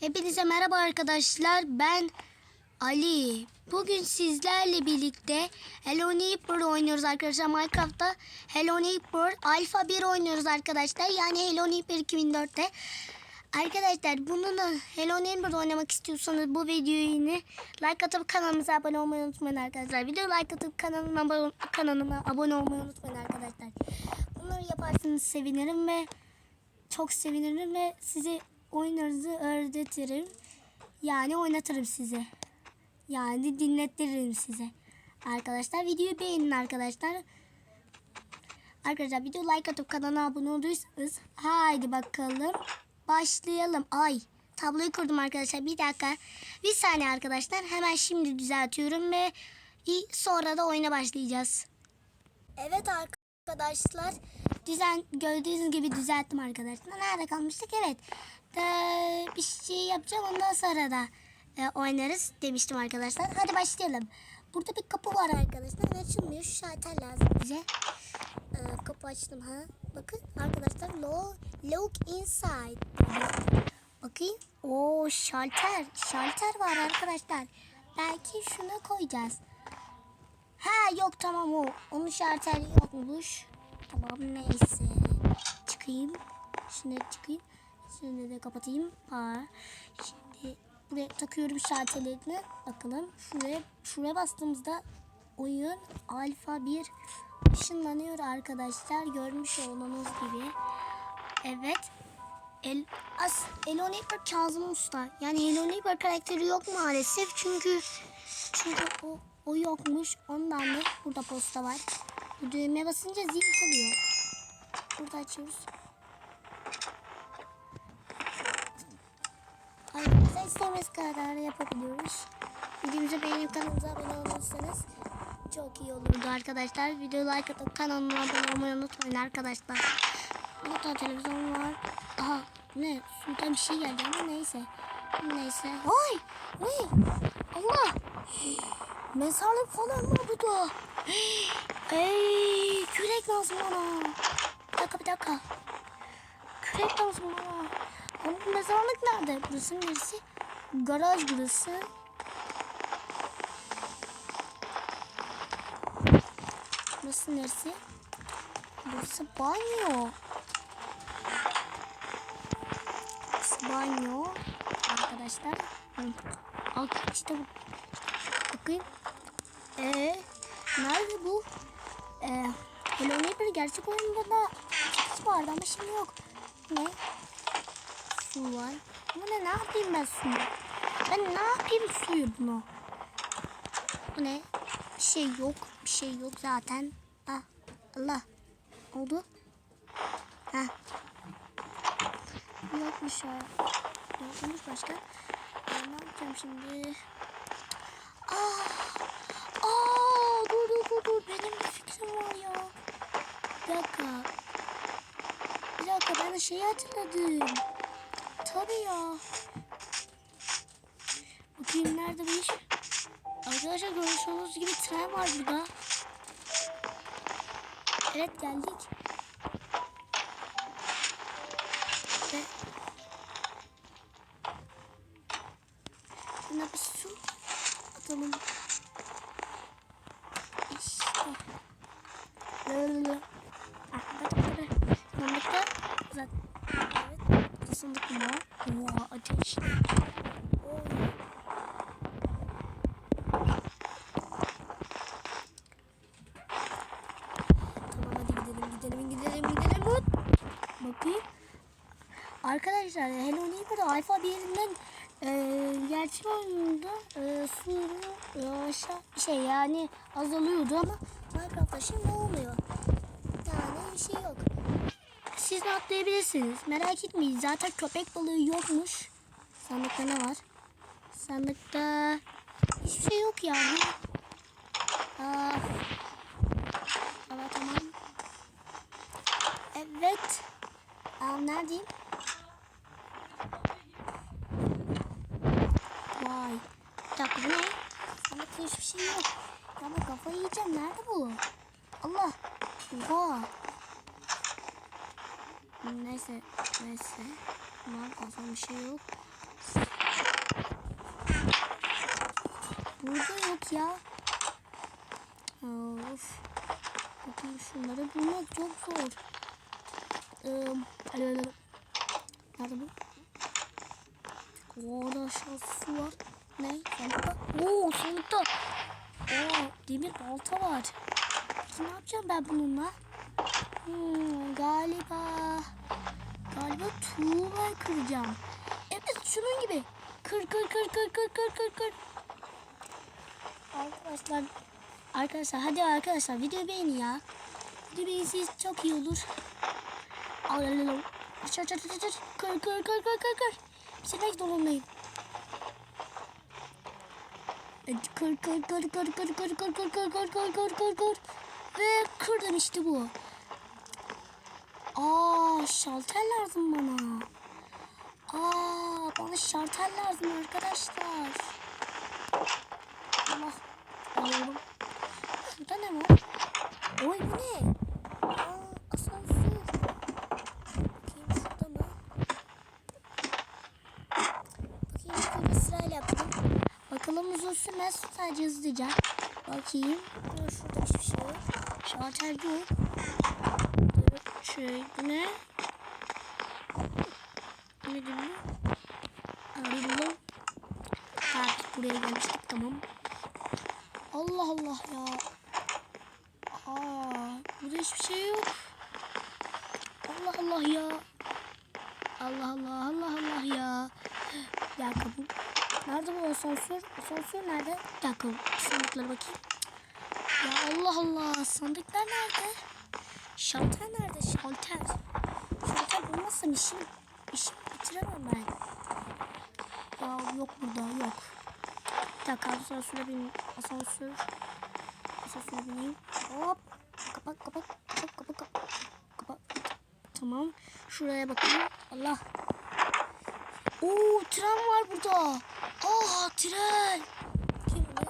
Hepinize merhaba arkadaşlar. Ben Ali. Bugün sizlerle birlikte Hello Neighbor oynuyoruz arkadaşlar. Minecraft'ta Hello Neighbor Alpha 1 oynuyoruz arkadaşlar. Yani Hello Neighbor 2004'te. Arkadaşlar bunu Hello Neighbor oynamak istiyorsanız bu videoyu yine like atıp kanalımıza abone olmayı unutmayın arkadaşlar. Video like atıp kanalıma, kanalıma abone olmayı unutmayın arkadaşlar. Bunları yaparsanız sevinirim ve çok sevinirim ve size oyunlarınızı öğretirim. Yani oynatırım size. Yani dinletirim size. Arkadaşlar videoyu beğenin arkadaşlar. Arkadaşlar video like atıp kanala abone olduysanız haydi bakalım başlayalım. Ay tabloyu kurdum arkadaşlar bir dakika. Bir saniye arkadaşlar hemen şimdi düzeltiyorum ve sonra da oyuna başlayacağız. Evet arkadaşlar düzen gördüğünüz gibi düzelttim arkadaşlar. Nerede kalmıştık? Evet. Bir şey yapacağım ondan sonra da e, oynarız demiştim arkadaşlar. Hadi başlayalım. Burada bir kapı var arkadaşlar. Açılmıyor. Şu şalter lazım bize. Ee, kapı açtım ha. Bakın arkadaşlar look, look inside. Bakayım. Oo şalter. Şalter var arkadaşlar. Belki şuna koyacağız. Ha yok tamam o. Onun şarteli yokmuş. Tamam neyse. Çıkayım. Şimdi çıkayım. Şimdi de kapatayım. Ha. Şimdi buraya takıyorum şartelerini. Bakalım. Şuraya, şuraya bastığımızda oyun alfa 1 ışınlanıyor arkadaşlar. Görmüş olduğunuz gibi. Evet. El, as, Elon Neighbor Kazım Usta. Yani Elon Neighbor karakteri yok maalesef. Çünkü çünkü o, o yokmuş. Ondan da burada posta var. Bu düğmeye basınca zil çalıyor. Burada açıyoruz. Ayrıca istediğimiz kadar yapabiliyoruz. Videomuzu beğenip kanalımıza abone olursanız çok iyi olurdu arkadaşlar. Video like atıp kanalıma abone olmayı unutmayın arkadaşlar. Burada televizyon var. Aha ne? Sudan bir şey geldi ama neyse. Neyse. Ay! Ne? Allah! Mezarlık falan var burada. Ey, kürek lazım bana. Bir dakika bir dakika. Kürek lazım bana. Mezarlık nerede? Burası neresi? Garaj burası. Burası neresi? Burası banyo. Burası banyo. Arkadaşlar. Al işte bu. Bakayım. Ee, nerede bu? Ee, Hello Neighbor gerçek oyunda da hiç vardı ama şimdi yok. Ne? Su var. Bu ne? Yapayım ben suyu? Ben ne yapayım suyu bunu? Bu ne? Bir şey yok. Bir şey yok zaten. Ah Allah. Oldu. Ha. Yokmuş ya. Yokmuş başka. Ben ne yapacağım şimdi? Aa, aa, dur dur dur dur. Benim bir fikrim var ya. Bir dakika. Bir dakika ben de şeyi hatırladım. Tabii ya. Bakayım nerede bu iş? Arkadaşlar görmüş gibi tren var burada. Evet geldik. Ve Buna bir su atalım. İşte. Lala. Ah, bak böyle. Sandıkta zaten. Evet. Sandık mı? Oha ateş. Oy. Tamam hadi gidelim gidelim gidelim gidelim. Hop. Bakayım. Arkadaşlar Hello Neighbor Alpha 1'inden e, gerçek oyununda e, suyunu e, aşağı şey yani azalıyordu ama Minecraft'ta şimdi olmuyor. Yani bir şey yok. Siz de atlayabilirsiniz. Merak etmeyin. Zaten köpek balığı yokmuş. Sandıkta ne var? Sandıkta hiçbir şey yok yani. Aa, evet tamam. Evet. Aa, neredeyim? Ne? Sandıkta hiçbir şey yok. Ya bu kafayı yiyeceğim. Nerede bu? Allah. Oha. Neyse. Neyse. Bundan fazla bir şey yok. Burada yok ya. Of. Bakın şunları bulmak çok zor. Ee, nerede bu? Orada aşağı su var. Ne? Sandıkta. Oo sandıkta. Demir balta var. Peki ne yapacağım ben bununla? Hmm, galiba galiba tuğla kıracağım. Evet şunun gibi. Kır kır kır kır kır kır kır kır. Arkadaşlar arkadaşlar hadi arkadaşlar videoyu beğenin ya. Videoyu beğenirseniz çok iyi olur. Al al al. Aç aç aç aç aç. Kır kır kır kır kır kır. Bitirmek zorundayım. Hadi Kır kır kır kır kır kır kır kır kır kır kır kır kır kır. Ve kırdım işte bu. Aa şalter lazım bana. Aa bana şalter lazım arkadaşlar. Allah. Alıyorum. Şurada ne var? Oy bu ne? Aa asansör. Bakayım şurada mı? Bakayım şöyle sırayla yapalım. Uzun sürmez sadece hızlıca. Bakayım. Aa, şurada hiçbir şey yok. Şalter. Evet, şey bu ne? Ne diyor? Arıyorum. Biz buraya gelmiştik tamam. Allah Allah ya. Aa, burada hiçbir şey yok. Allah Allah ya. Allah Allah Allah Allah ya. Nerede bu asansör? Asansör nerede? Bir dakika sandıklara bakayım. Ya Allah Allah sandıklar nerede? Şalter nerede? Şalter. Şalter bulmazsam işim, işimi bitiremem ben. Ya yok burada yok. Bir dakika asansöre bin. Asansör. Asansöre bineyim. Hop. Kapat. Kapat kapat kapat. Kapat. Tamam. Şuraya bakayım. Allah. Oo tren var burada. Aa tren. Kim ne?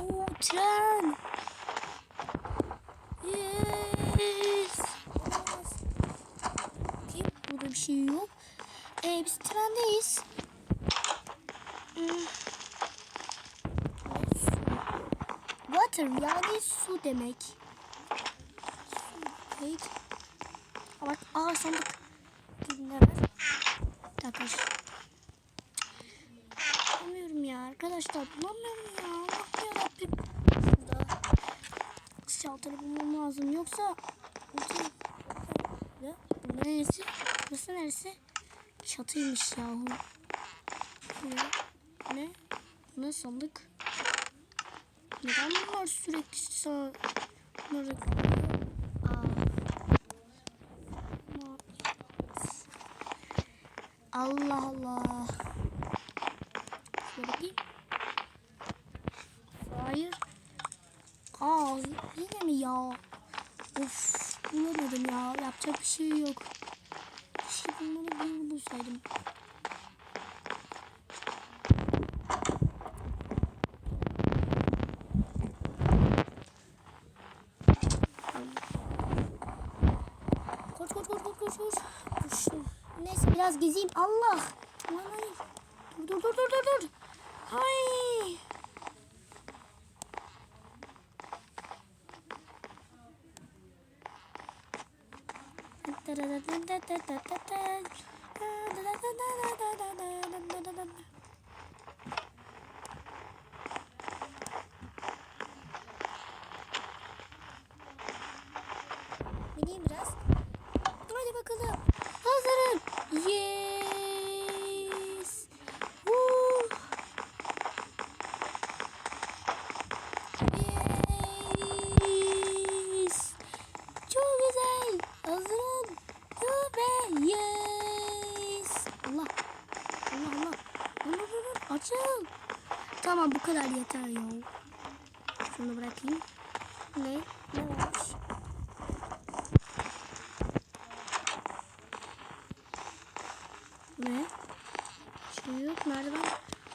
Oo tren. Yes. Kim? Burada bir şey yok. Ee, biz trendeyiz. Hmm. Water yani su demek. Su demek. Bak aa sandık. Ne var? Bir dakika. Bulamıyorum ya arkadaşlar. Bulamıyorum ya. Allah yarabbim. Şurada. Şalteri bulmam lazım. Yoksa... Neresi? Burası neresi? Çatıymış yahu. Ne? Ne? Sandık? Neden bunlar sürekli sağ... Bunları... Allah Allah. Şöyle bakayım. Hayır. Aa yine mi ya? Of bulamadım ya. Yapacak bir şey yok. Bir şey bulmalı bir yol bulsaydım. Koş koş koş koş koş koş. Koştum. Neyse biraz gezeyim. Allah. Dur dur dur dur dur. Ay. Bineyim biraz. Hadi bakalım. Hazırım. Yes. Woo. Yes. Çok güzel. Hazırım. Ve yes. Allah. Allah Allah. Allah Allah. Açıl. Tamam bu kadar yeter ya. Şunu bırakayım. Ne? Ne varmış? Ne? Şey yok. Merdiven.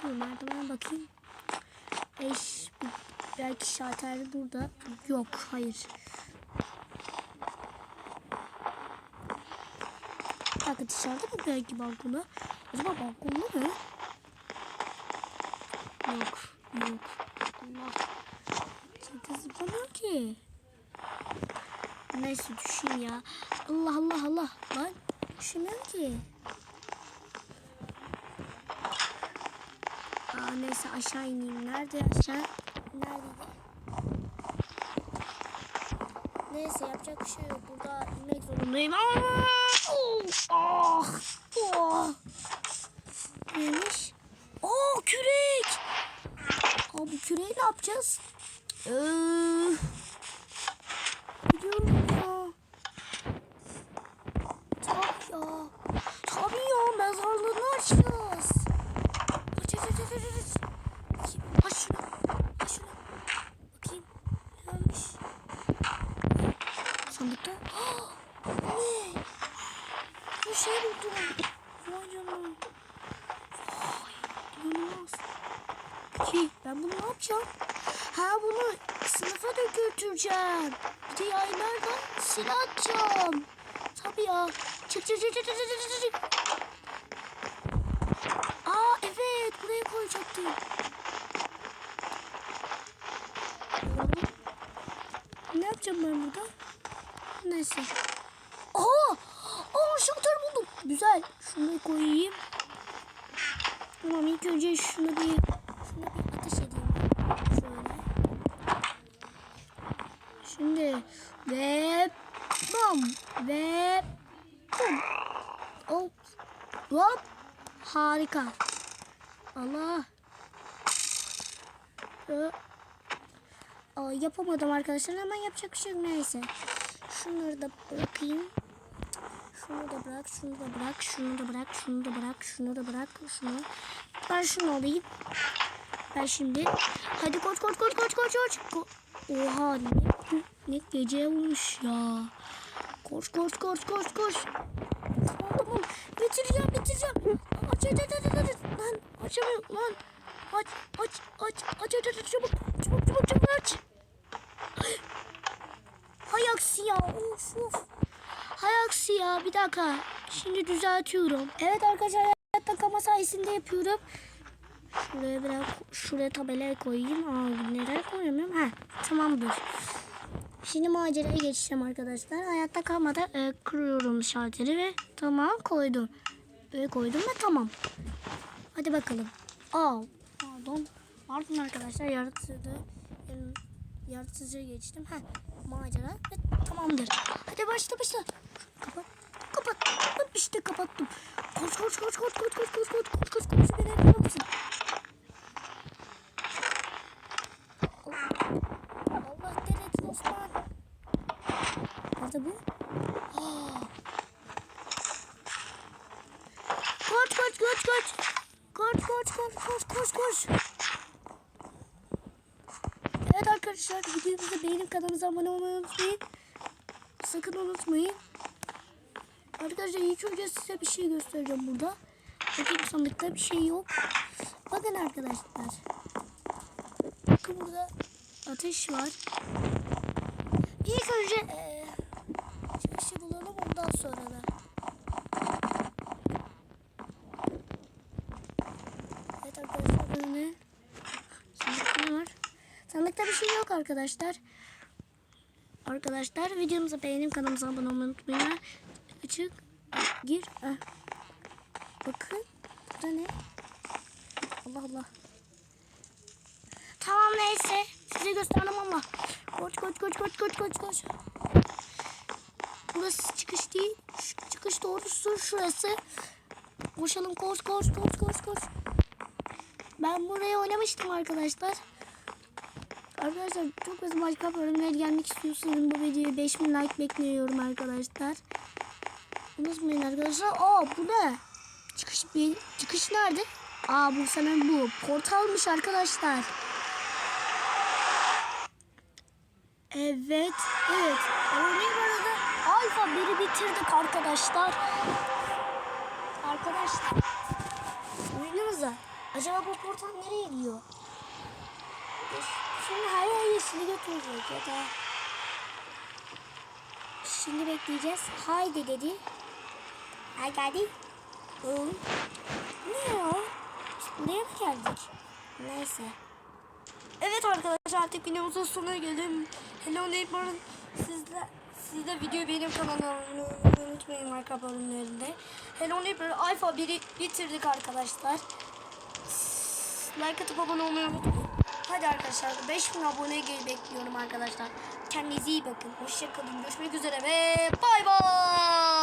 Dur merdivene bakayım. Eş. Belki şalter burada. Yok. Hayır. Dakika dışarıda mı belki balkonu? Acaba balkonlu mu? Yok. Yok. Allah. Çatı zıplamıyor ki. Neyse düşeyim ya. Allah Allah Allah. Lan düşemiyorum ki. Aa, neyse aşağı ineyim. Nerede aşağı? Neredeydi? Neyse yapacak bir şey yok. Burada inmek zorundayım. Aa! Oh! Oh! Neymiş? Oo kürek! Abi küreği ne yapacağız? Ee, biliyorum ya. Tabii ya. Tabii ya mezarlığını açacağız. Aç aç aç aç aç aç. Bakayım. Aç şunu. Aç şunu. Bakayım. Neymiş? Sandıkta. ne? Bir şey buldum. Vay canına. Vay. İnanılmaz. Peki ben bunu ne yapacağım? Ha bunu sınıfa da götüreceğim. Bir de yaylardan silah atacağım. Tabii ya. Çık çık çık çık çık çık çık. Aa evet buraya koyacaktım. Ne yapacağım ben burada? Neyse. Aa! Aa şalter buldum. Güzel. Şunu koyayım. Tamam ilk önce şunu bir şunu bir ateş edeyim. Şöyle. Şimdi ve bam ve bum. Hop. Hop. Harika. Allah. Aa, yapamadım arkadaşlar hemen yapacak bir şey yok neyse. Şunları da bırakayım. Şunu da bırak, şunu da bırak, şunu da bırak, şunu da bırak, şunu da bırak, şunu. Ben şunu alayım. Ben şimdi. Hadi koş koş koş koş koş koş. Ko- Oha ne, ne gece olmuş ya. Koş koş koş koş koş. Tamam tamam. Bitireceğim bitireceğim. Aç aç aç aç aç. Lan açamıyorum lan. Aç aç aç aç aç aç çabuk çabuk çabuk çabuk aç. Hay aksi ya of of. Hay aksi ya bir dakika. Şimdi düzeltiyorum. Evet arkadaşlar hayatta kama sayesinde yapıyorum. Şuraya biraz şuraya tabelaya koyayım. Aa, nereye koyamıyorum? Ha tamamdır. Şimdi maceraya geçeceğim arkadaşlar. Hayatta kalmadan e, kırıyorum şalteri ve tamam koydum. Böyle koydum ve tamam. Hadi bakalım. Aa, pardon. Pardon arkadaşlar yaratıcı yaratıcıya geçtim. Ha, macera ve tamamdır. Hadi başla başla. Kapat. Kapat. İşte kapattım. Koş koş koş koş koş koş koş koş koş koş koş beni yapar mısın? Allah Aa. Koş koş koş koş. Koş koş koş koş koş koş. Evet arkadaşlar videomuzu beğenip kanalımıza abone olmayı unutmayın. Sakın unutmayın. Arkadaşlar ilk önce size bir şey göstereceğim burada. Bakın sandıkta bir şey yok. Bakın arkadaşlar. Bakın burada ateş var. İlk önce ondan sonra da. Evet arkadaşlar böyle. Sandıkta ne var? Sandıkta bir şey yok arkadaşlar. Arkadaşlar videomuzu beğenip kanalımıza abone olmayı unutmayın. Açık gir. Ah. Bakın. Burada ne? Allah Allah. Tamam neyse. Size gösterdim ama. Koş koş koş koş koş koş koş. Burası çıkış değil. Şu çıkış doğrusu şurası. Koşalım koş koş koş koş koş. Ben buraya oynamıştım arkadaşlar. Arkadaşlar çok az Minecraft bölümleri gelmek istiyorsanız bu videoya 5000 like bekliyorum arkadaşlar. Unutmayın arkadaşlar. Aa bu ne? Çıkış bir çıkış nerede? Aa bu sanırım bu. Portalmış arkadaşlar. Evet. Evet. Örneğin alfa biri bitirdik arkadaşlar. Arkadaşlar. Oyunumuza. Acaba bu portal nereye gidiyor? Şimdi yer yeşili götürecek ya da. Şimdi bekleyeceğiz. Haydi dedi. Hay geldi. Oğlum. Ne ya? Mı geldik? Neyse. arkadaşlar artık videomuzun sonuna geldim. Hello Neighbor'ın sizler siz de videoyu benim kanalıma unutmayın marka bölümlerinde. Hello Neighbor Alpha 1'i bitirdik arkadaşlar. Like atıp abone olmayı unutmayın. Hadi arkadaşlar 5000 abone bekliyorum arkadaşlar. Kendinize iyi bakın. Hoşçakalın. Görüşmek üzere ve bay bay.